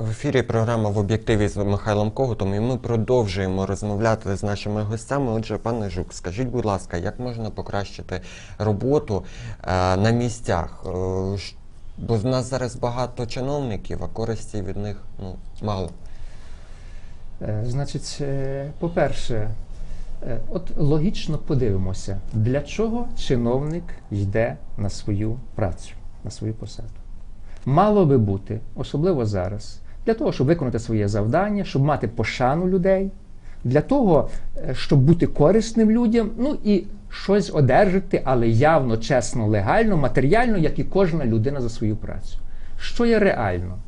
В ефірі програма в об'єктиві з Михайлом Когутом, і ми продовжуємо розмовляти з нашими гостями. Отже, пане Жук, скажіть, будь ласка, як можна покращити роботу е, на місцях? Е, бо в нас зараз багато чиновників, а користі від них ну, мало. Е, Значить, по-перше, от логічно подивимося, для чого чиновник йде на свою працю, на свою посаду. Мало би бути, особливо зараз, для того, щоб виконати своє завдання, щоб мати пошану людей, для того, е, щоб бути корисним людям, ну і щось одержати, але явно, чесно, легально, матеріально, як і кожна людина за свою працю. Що є реально?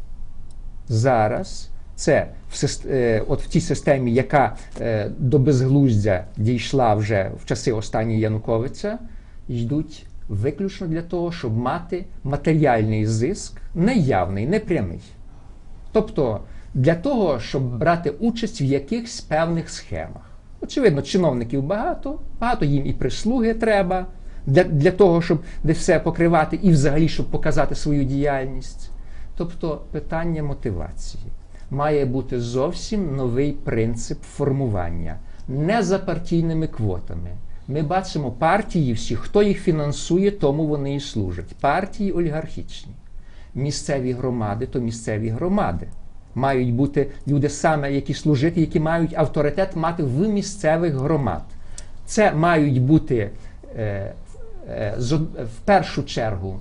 зараз це в, е, от в тій системі, яка е, до безглуздя дійшла вже в часи останньої Януковича, йдуть виключно для того, щоб мати матеріальний зиск, неявний, непрямий. Тобто для того, щоб брати участь в якихось певних схемах. Очевидно, чиновників багато, багато їм і прислуги треба для, для того, щоб десь все покривати і взагалі, щоб показати свою діяльність. Тобто питання мотивації має бути зовсім новий принцип формування, не за партійними квотами. Ми бачимо партії всі, хто їх фінансує, тому вони і служать. Партії олігархічні місцеві громади, то місцеві громади. Мають бути люди саме, які служити, які мають авторитет мати в місцевих громад. Це мають бути е, е, в першу чергу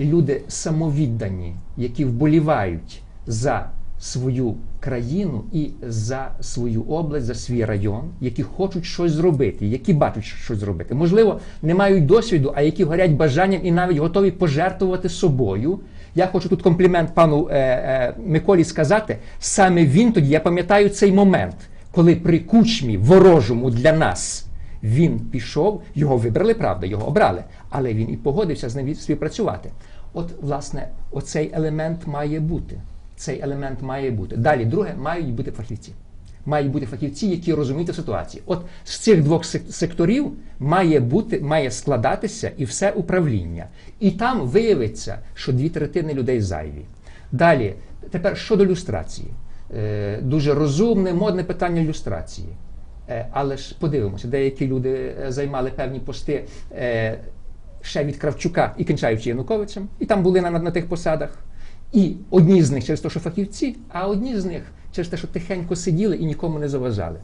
люди самовіддані, які вболівають за свою країну і за свою область, за свій район, які хочуть щось зробити, які бачать що- щось зробити. Можливо, не мають досвіду, а які горять бажанням і навіть готові пожертвувати собою. Я хочу тут комплімент пану е, е, Миколі сказати. Саме він тоді, я пам'ятаю цей момент, коли при кучмі ворожому для нас він пішов, його вибрали, правда, його обрали, але він і погодився з ним співпрацювати. От, власне, оцей елемент має бути. Цей елемент має бути. Далі, друге, мають бути фахівці. Мають бути фахівці, які розуміють ситуацію. От з цих двох секторів має бути, має складатися і все управління. І там виявиться, що дві третини людей зайві. Далі, тепер щодо люстрації. Е, дуже розумне, модне питання люстрації. Е, Але ж подивимося, деякі люди е, займали певні пости ще від Кравчука і кінчаючи Януковичем, і там були на, на тих посадах. І одні з них через те, що фахівці, а одні з них через те, що тихенько сиділи і нікому не заважали.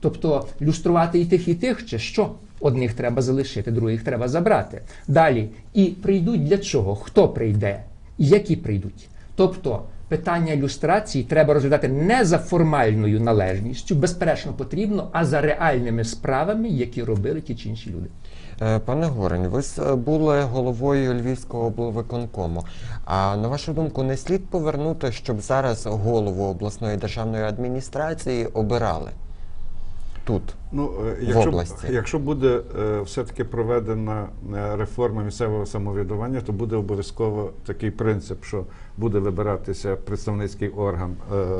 Тобто люструвати і тих, і тих, чи що? Одних треба залишити, других треба забрати. Далі. І прийдуть для чого? Хто прийде? Які прийдуть? Тобто питання люстрації треба розглядати не за формальною належністю, безперечно потрібно, а за реальними справами, які робили ті чи інші люди. Е, Пане Горень, ви були головою Львівського облвиконкому. А на вашу думку, не слід повернути, щоб зараз голову обласної державної адміністрації обирали тут? Ну, е, якщо, області. якщо буде е, все-таки проведена реформа місцевого самоврядування, то буде обов'язково такий принцип, що буде вибиратися представницький орган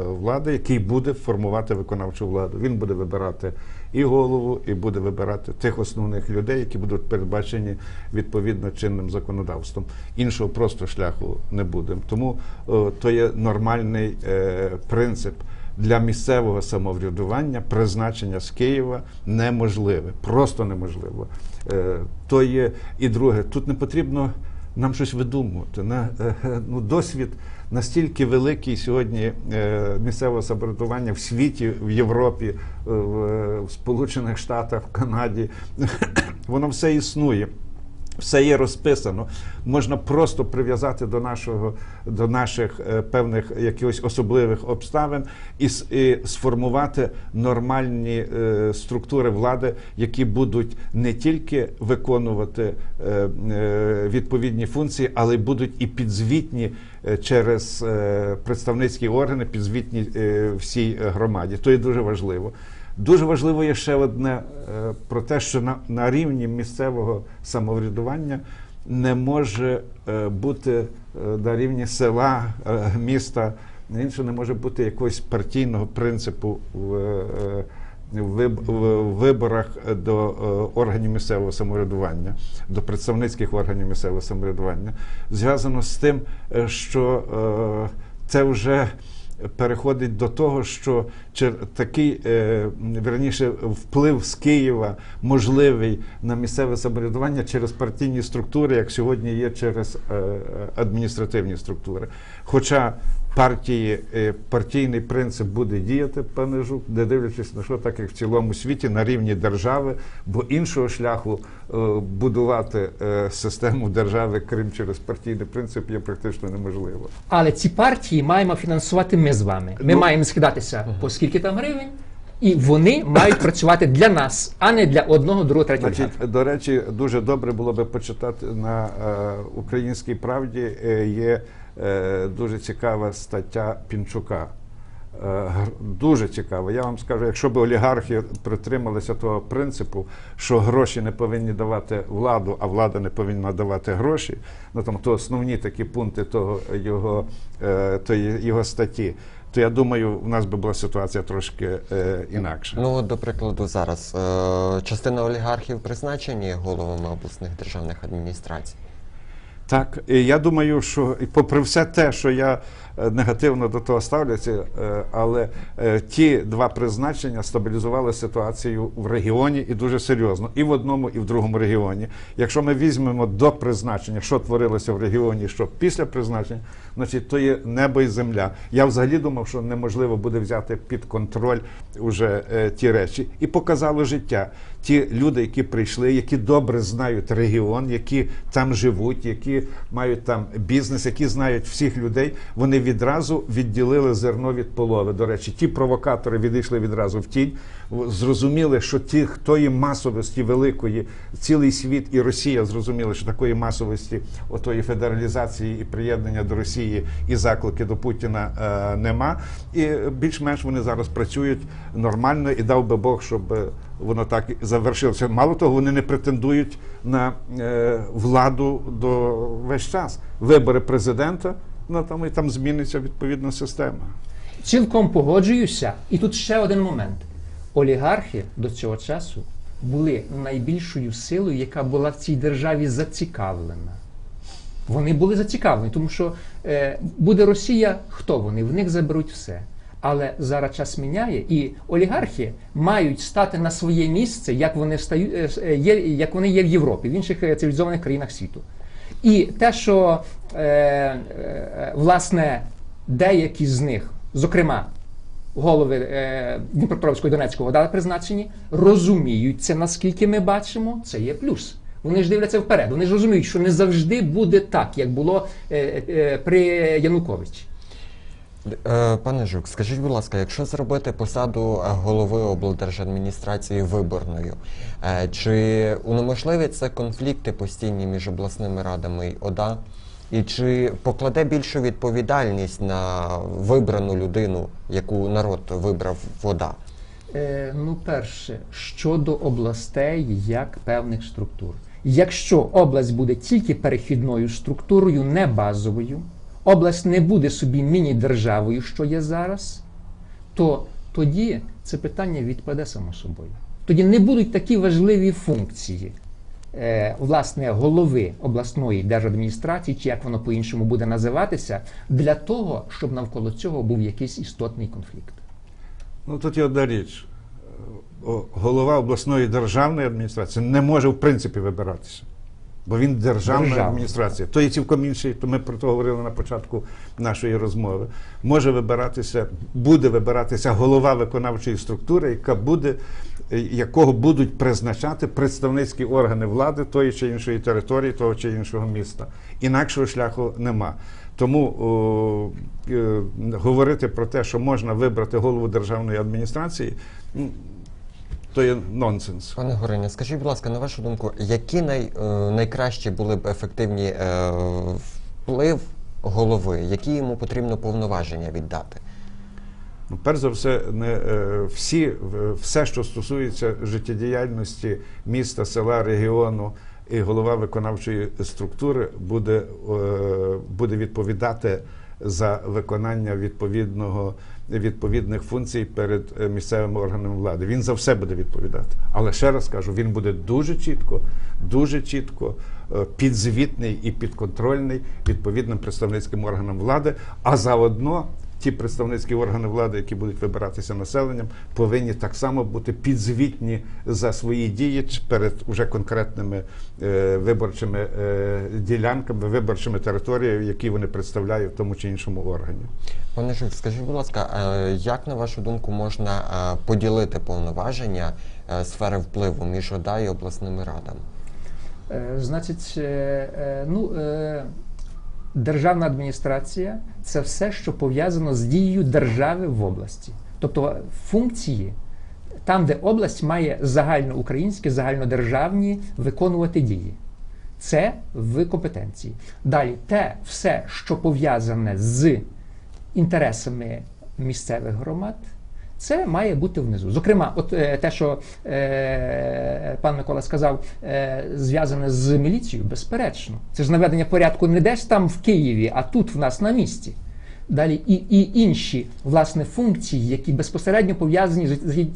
влади, який буде формувати виконавчу владу. Він буде вибирати і голову, і буде вибирати тих основних людей, які будуть передбачені відповідно чинним законодавством. Іншого просто шляху не буде. Тому е, то є нормальний е, принцип для місцевого самоврядування призначення з Києва неможливе, просто неможливо. Е, То є і друге, тут не потрібно нам щось видумувати. Е, ну, досвід настільки великий сьогодні місцеве місцевого самоврядування в світі, в Європі, е, в, в Сполучених Штатах, в Канаді. Воно все існує. Все є розписано. Можна просто прив'язати до нашого до наших е, певних якихось особливих обставин і, і сформувати нормальні е, структури влади, які будуть не тільки виконувати е, е, відповідні функції, але й будуть і підзвітні е, через е, представницькі органи, підзвітні е, всій громаді. То є дуже важливо. Дуже важливо є ще одне е, про те, що на, на рівні місцевого самоврядування не може е, бути е, на рівні села, міста, інше не може бути якогось партійного принципу в, в в виборах до органів місцевого самоврядування, до представницьких органів місцевого самоврядування, зв'язано з тим, що це вже переходить до того, що такий е, верніше вплив з Києва можливий на місцеве самоврядування через партійні структури, як сьогодні є через е, адміністративні структури. Хоча партії, е, партійний принцип буде діяти, пане Жук, не дивлячись на що, так як в цілому світі, на рівні держави, бо іншого шляху е, будувати е, систему держави, крім через партійний принцип, є практично неможливо. Але ці партії маємо фінансувати ми з вами. Ми Ну, маємо скидатися по скільки там гривень, і вони мають працювати для нас, а не для одного, другого, третього. Значить, до речі, дуже добре було би почитати на е, українській правді. Е, є е, дуже цікава стаття Пінчука. Е, дуже цікава. Я вам скажу, якщо б олігархи притрималися того принципу, що гроші не повинні давати владу, а влада не повинна давати гроші, ну там то основні такі пункти того його, е, тої, його статті. То я думаю, у нас би була ситуація трошки е, інакша. Ну, до прикладу, зараз е, частина олігархів призначені головами обласних державних адміністрацій. Так, і я думаю, що попри все те, що я е, негативно до того ставлюся, е, але е, ті два призначення стабілізували ситуацію в регіоні і дуже серйозно, і в одному, і в другому регіоні. Якщо ми візьмемо до призначення, що творилося в регіоні, що після призначення, значить то є небо і земля. Я взагалі думав, що неможливо буде взяти під контроль уже ті речі, і показало життя. Ті люди, які прийшли, які добре знають регіон, які там живуть, які мають там бізнес, які знають всіх людей, вони відразу відділили зерно від полови. До речі, ті провокатори відійшли відразу в тінь, зрозуміли, що ті, тої масовості великої, цілий світ і Росія зрозуміли, що такої масовості, отої федералізації і приєднання до Росії і заклики до Путіна е, нема. І більш-менш вони зараз працюють нормально і дав би Бог, щоб воно так і завершилося. Мало того, вони не претендують на е, владу до весь час. Вибори президента, ну там і там зміниться відповідна система. Цілком погоджуюся. І тут ще один момент. Олігархи до цього часу були найбільшою силою, яка була в цій державі зацікавлена. Вони були зацікавлені, тому що е, буде Росія, хто вони? В них заберуть все. Але зараз час міняє, і олігархи мають стати на своє місце, як вони встають, е, е, як вони є в Європі, в інших е, цивілізованих країнах світу. І те, що е, власне деякі з них, зокрема голови е, Дніпропетровського і Донецького дали призначені, розуміють це, наскільки ми бачимо, це є плюс. Вони ж дивляться вперед. Вони ж розуміють, що не завжди буде так, як було е, е, при Януковичі. Е, Пане Жук, скажіть, будь ласка, якщо зробити посаду е, голови облдержадміністрації виборною, е, чи унеможливить це конфлікти постійні між обласними радами і ОДА? І чи покладе більшу відповідальність на вибрану людину, яку народ вибрав в ОДА? Е, ну, перше, щодо областей як певних структур. Якщо область буде тільки перехідною структурою, не базовою, область не буде собі міні-державою, що є зараз, то тоді це питання відпаде само собою. Тоді не будуть такі важливі функції е, власне голови обласної держадміністрації, чи як воно по-іншому буде називатися, для того, щоб навколо цього був якийсь істотний конфлікт. Ну тут є одна річ. Голова обласної державної адміністрації не може в принципі вибиратися. Бо він державна Державна, адміністрація. То є цілком інший, то ми про це говорили на початку нашої розмови. Може вибиратися, буде вибиратися голова виконавчої структури, яка буде, якого будуть призначати представницькі органи влади тої чи іншої території, того чи іншого міста. Інакшого шляху нема. Тому о, е, говорити про те, що можна вибрати голову державної адміністрації, м, то є нонсенс. Пане Гориня, скажіть, будь ласка, на вашу думку, які най, е, найкращі були б ефективні е, вплив голови, які йому потрібно повноваження віддати? Ну, перш за все, не е, всі, все, що стосується життєдіяльності міста, села, регіону і голова виконавчої структури, буде, е, буде відповідати за виконання відповідного відповідних функцій перед е, місцевими органами влади. Він за все буде відповідати. Але ще раз кажу, він буде дуже чітко, дуже чітко е, підзвітний і підконтрольний відповідним представницьким органам влади, а заодно. Ті представницькі органи влади, які будуть вибиратися населенням, повинні так само бути підзвітні за свої дії перед уже конкретними е, виборчими е, ділянками, виборчими територіями, які вони представляють в тому чи іншому органі. Пане Жук, скажіть, будь ласка, е, як на вашу думку можна е, поділити повноваження е, сфери впливу між ОДА і обласними радами? Значить, ну, державна адміністрація це все, що пов'язано з дією держави в області. Тобто функції, там, де область має загальноукраїнські, загальнодержавні виконувати дії. Це в компетенції. Далі, те все, що пов'язане з інтересами місцевих громад, це має бути внизу. Зокрема, от е, те, що е, пан Микола сказав, е, зв'язане з міліцією, безперечно. Це ж наведення порядку не десь там в Києві, а тут в нас на місці. Далі і, і інші власне функції, які безпосередньо пов'язані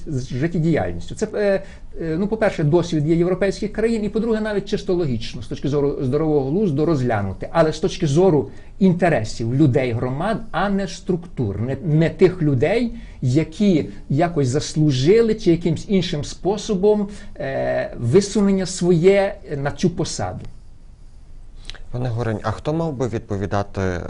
з, життєдіяльністю. Це, е, е, ну, по-перше, досвід є європейських країн, і по-друге, навіть чисто логічно, з точки зору здорового глузду розглянути, але з точки зору інтересів людей громад, а не структур, не, не тих людей, які якось заслужили чи якимсь іншим способом е, висунення своє на цю посаду. Пане Горень, а хто мав би відповідати е,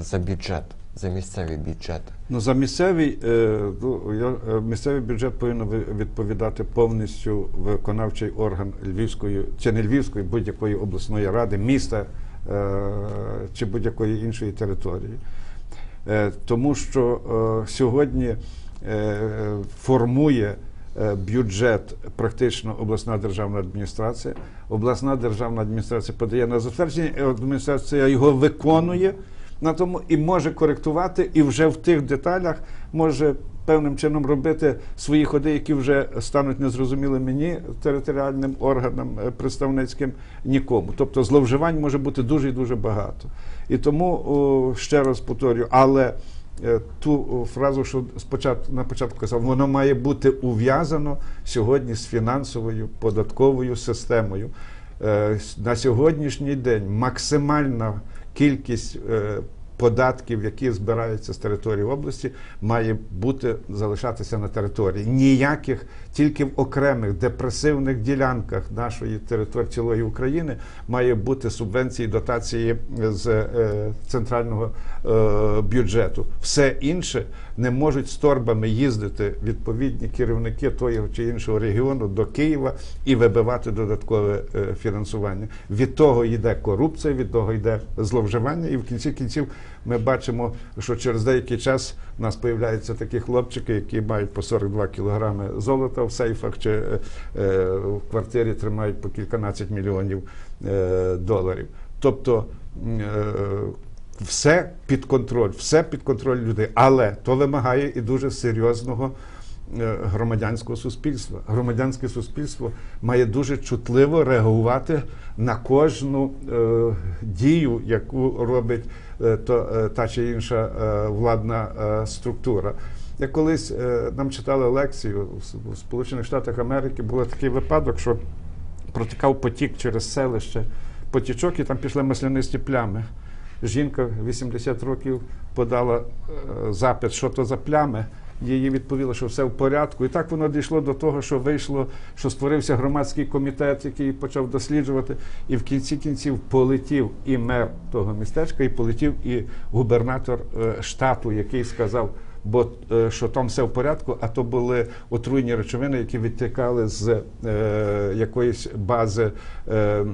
за бюджет, за місцеві бюджети? Ну за місцевий е, ну, е, місцевий бюджет повинен ви- відповідати повністю виконавчий орган Львівської чи не Львівської будь-якої обласної ради, міста е, чи будь-якої іншої території. Тому що сьогодні формує бюджет практично обласна державна адміністрація. Обласна державна адміністрація подає на затвердження, адміністрація його виконує на тому і може коректувати, і вже в тих деталях може певним чином робити свої ходи, які вже стануть незрозумілими ні територіальним органам е, представницьким, нікому. Тобто зловживань може бути дуже і дуже багато. І тому ще раз повторюю, але е, ту фразу, що спочатку на початку казав, воно має бути ув'язано сьогодні з фінансовою податковою системою. Е, На сьогоднішній день максимальна кількість е, податків, які збираються з території області, має бути залишатися на території. Ніяких тільки в окремих депресивних ділянках нашої території цілої України має бути субвенції, дотації з е, центрального е, бюджету. Все інше не можуть з торбами їздити відповідні керівники того чи іншого регіону до Києва і вибивати додаткове е, фінансування. Від того йде корупція, від того йде зловживання, і в кінці кінців ми бачимо, що через деякий час в нас появляються такі хлопчики, які мають по 42 кілограми золота в сейфах, чи е, е, в квартирі тримають по кільканадцять мільйонів е, доларів. Тобто все під контроль, все під контроль людей, але то вимагає і дуже серйозного громадянського суспільства. Громадянське суспільство має дуже чутливо реагувати на кожну е, дію, яку робить то, е, та чи інша е, владна е, структура. Я колись е, нам читали лекцію в Сполучених Штатах Америки, був такий випадок, що протікав потік через селище, потічок, і там пішли маслянисті плями. Жінка 80 років подала е, запит, що то за плями. Її відповіли, що все в порядку. І так воно дійшло до того, що вийшло, що створився громадський комітет, який почав досліджувати. І в кінці кінців полетів і мер того містечка, і полетів і губернатор е, штату, який сказав, бо е, що там все в порядку, а то були отруйні речовини, які відтікали з е, якоїсь бази е, е,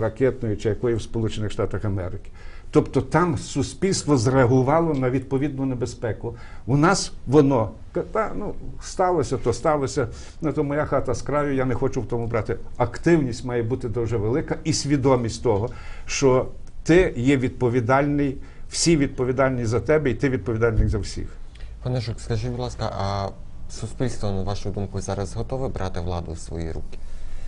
ракетної чи якої в Сполучених Штатах Америки. Тобто там суспільство зреагувало на відповідну небезпеку. У нас воно та, ну, сталося, то сталося. Ну, то моя хата з краю, я не хочу в тому брати. Активність має бути дуже велика і свідомість того, що ти є відповідальний, всі відповідальні за тебе, і ти відповідальний за всіх. Пане Жук, скажіть, будь ласка, а суспільство, на вашу думку, зараз готове брати владу в свої руки?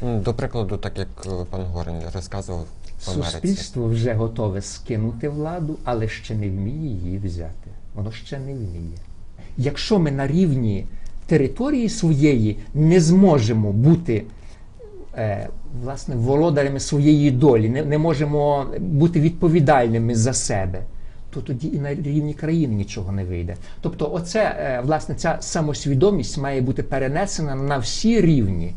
До прикладу, так як е, пан Горень розказував? Суспільство вже готове скинути владу, але ще не вміє її взяти. Воно ще не вміє. Якщо ми на рівні території своєї не зможемо бути е, власне володарями своєї долі, не, не можемо бути відповідальними за себе, то тоді і на рівні країни нічого не вийде. Тобто, оце е, власне ця самосвідомість має бути перенесена на всі рівні.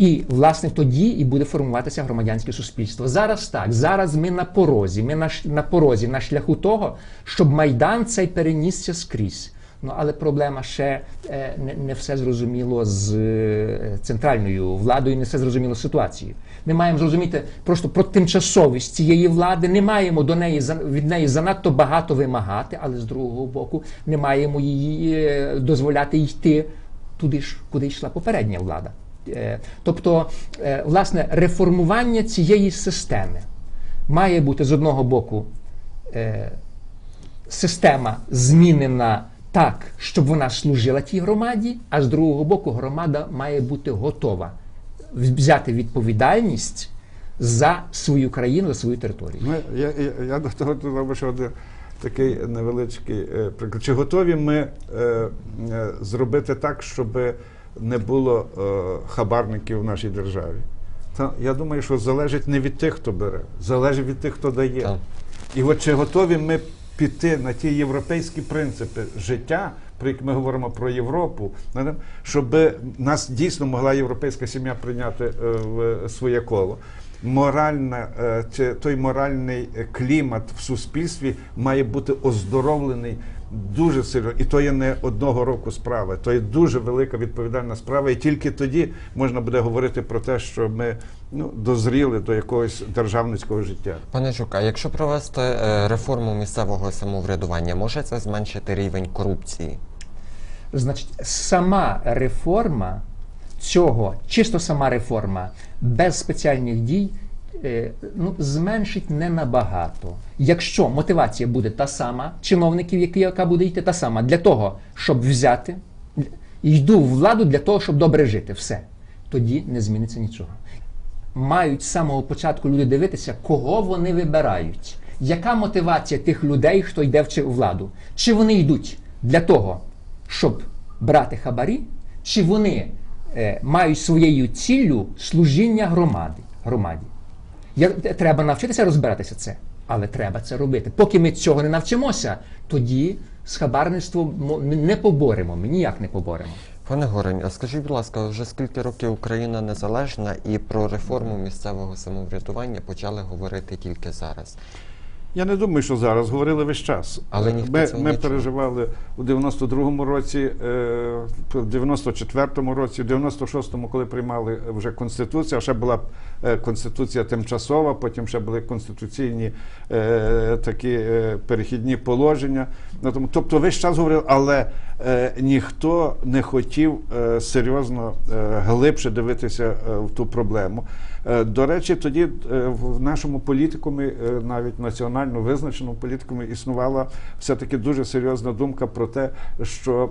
І власне тоді і буде формуватися громадянське суспільство. Зараз так, зараз ми на порозі. Ми на, на порозі, на шляху того, щоб майдан цей перенісся скрізь. Ну але проблема ще е, не, не все зрозуміло з е, центральною владою, не все зрозуміло з ситуацією. Ми маємо зрозуміти просто про тимчасовість цієї влади. Не маємо до неї від неї занадто багато вимагати, але з другого боку не маємо її е, дозволяти йти туди ж, куди йшла попередня влада. Е, Тобто, е, власне, реформування цієї системи має бути з одного боку е, система змінена так, щоб вона служила тій громаді, а з другого боку, громада має бути готова взяти відповідальність за свою країну, за свою територію. Ми, я, я, я до того додав ще один такий невеличкий приклад. Чи готові ми е, зробити так, щоб не було е, хабарників в нашій державі? Та я думаю, що залежить не від тих, хто бере, залежить від тих, хто дає. Так. І от чи готові ми піти на ті європейські принципи життя, про які ми говоримо про Європу, щоб нас дійсно могла європейська сім'я прийняти е, в своє коло. Моральна, е, той моральний клімат в суспільстві має бути оздоровлений дуже сильно. І то є не одного року справа, то є дуже велика відповідальна справа. І тільки тоді можна буде говорити про те, що ми ну, дозріли до якогось державницького життя. Пане Жук, а якщо провести е, реформу місцевого самоврядування, може це зменшити рівень корупції? Значить, сама реформа цього, чисто сама реформа, без спеціальних дій, ну, зменшить не набагато. Якщо мотивація буде та сама, чиновників, яка буде йти та сама, для того, щоб взяти, йду в владу для того, щоб добре жити, все, тоді не зміниться нічого. Мають з самого початку люди дивитися, кого вони вибирають. Яка мотивація тих людей, хто йде в владу? Чи вони йдуть для того, щоб брати хабарі, чи вони е, мають своєю ціллю служіння громади, громаді? Я, треба навчитися розбиратися це, але треба це робити. Поки ми цього не навчимося, тоді з хабарництвом мо- не поборемо, ми ніяк не поборемо. Пане Горень, а скажіть, будь ласка, вже скільки років Україна незалежна і про реформу місцевого самоврядування почали говорити тільки зараз? Я не думаю, що зараз говорили весь час. Але ніхто ми, цього ми переживали у 92-му році, е, в 94-му році, в 96-му, коли приймали вже конституцію, а ще була е, конституція тимчасова, потім ще були конституційні е, такі е, перехідні положення. Ну, Тобто весь час говорили, але е, ніхто не хотів е, серйозно е, глибше дивитися е, в ту проблему. Е, До речі, тоді е, в нашому політикумі, е, навіть національно визначеному політикумі, існувала все-таки дуже серйозна думка про те, що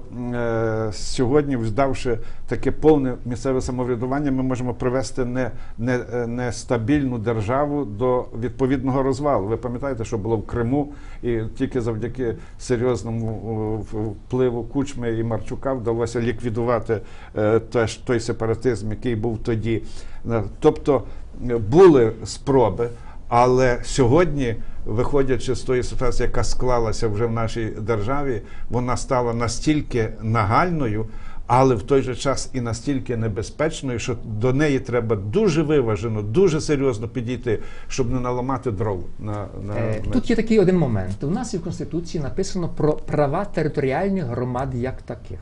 сьогодні, вздавши таке повне місцеве самоврядування, ми можемо привести не, не, нестабільну державу до відповідного розвалу. Ви пам'ятаєте, що було в Криму, і тільки завдяки серйозному впливу Кучми і Марчука вдалося ліквідувати той сепаратизм, який був тоді. Тобто були спроби, але сьогодні, виходячи з тої ситуації, яка склалася вже в нашій державі, вона стала настільки нагальною. Але в той же час і настільки небезпечною, що до неї треба дуже виважено, дуже серйозно підійти, щоб не наламати дров на, на, Е, Тут є такий один момент. У нас і в Конституції написано про права територіальних громад як таких.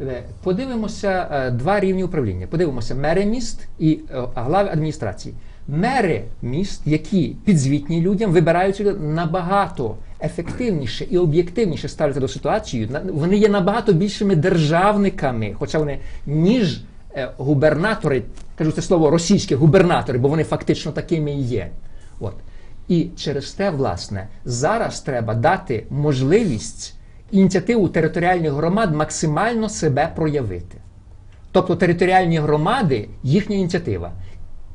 Е, Подивимося е, два рівні управління. Подивимося мери міст і е, глави адміністрації. Мери міст, які підзвітні людям, вибираються набагато ефективніше і об'єктивніше ставляться до ситуації. Вони є набагато більшими державниками, хоча вони ніж губернатори, кажу це слово російські губернатори, бо вони фактично такими і є. От. І через те, власне, зараз треба дати можливість ініціативу територіальних громад максимально себе проявити. Тобто територіальні громади, їхня ініціатива.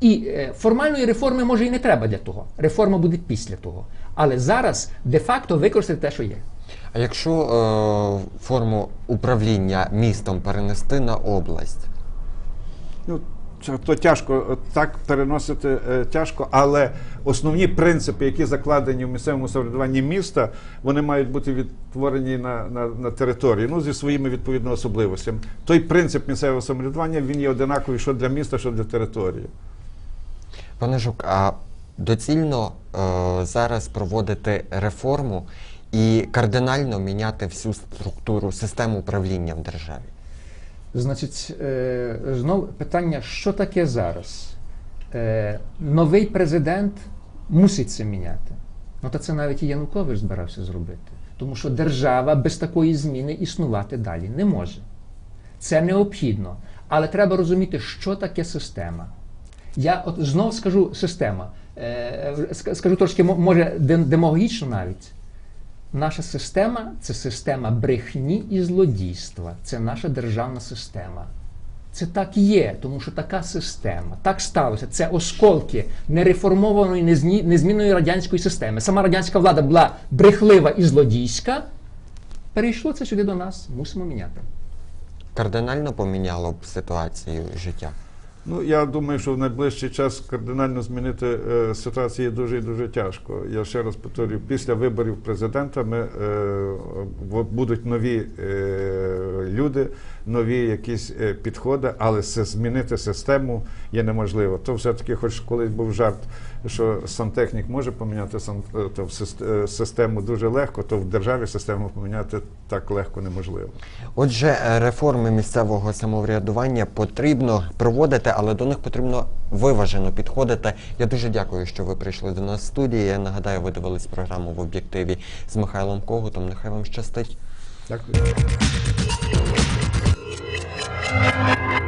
І е, формальної реформи може і не треба для того. Реформа буде після того. Але зараз де-факто використати те, що є. А якщо е, форму управління містом перенести на область? То тяжко так переносити е, тяжко, але основні принципи, які закладені в місцевому самоврядуванні міста, вони мають бути відтворені на, на, на території, ну зі своїми відповідно особливостями. Той принцип місцевого самоврядування він є одинаковий що для міста, що для території. Пане Жук, а доцільно е, зараз проводити реформу і кардинально міняти всю структуру, систему управління в державі? Значить, е, знов питання, що таке зараз? Е, новий президент мусить це міняти. Ну, та це навіть і Янукович збирався зробити. Тому що держава без такої зміни існувати далі не може. Це необхідно. Але треба розуміти, що таке система. Я от знов скажу система. Е, скажу трошки, може, дем- демагогічно навіть. Наша система це система брехні і злодійства. Це наша державна система. Це так є, тому що така система. Так сталося. Це осколки нереформованої, незмінної радянської системи. Сама радянська влада була брехлива і злодійська. Перейшло це сюди до нас. Мусимо міняти. Кардинально поміняло б ситуацію життя? Ну, я думаю, що в найближчий час кардинально змінити е, ситуацію дуже і дуже тяжко. Я ще раз повторюю, після виборів президента ми, е, будуть нові е, люди, нові якісь е, підходи, але змінити систему є неможливо. То все-таки, хоч колись був жарт, що сантехнік може поміняти е, то в е, систему дуже легко, то в державі систему поміняти так легко неможливо. Отже, реформи місцевого самоврядування потрібно проводити, але до них потрібно виважено підходити. Я дуже дякую, що ви прийшли до нас в студії. Я нагадаю, ви дивились програму в об'єктиві з Михайлом Когутом. Нехай вам щастить. Дякую. Thank you.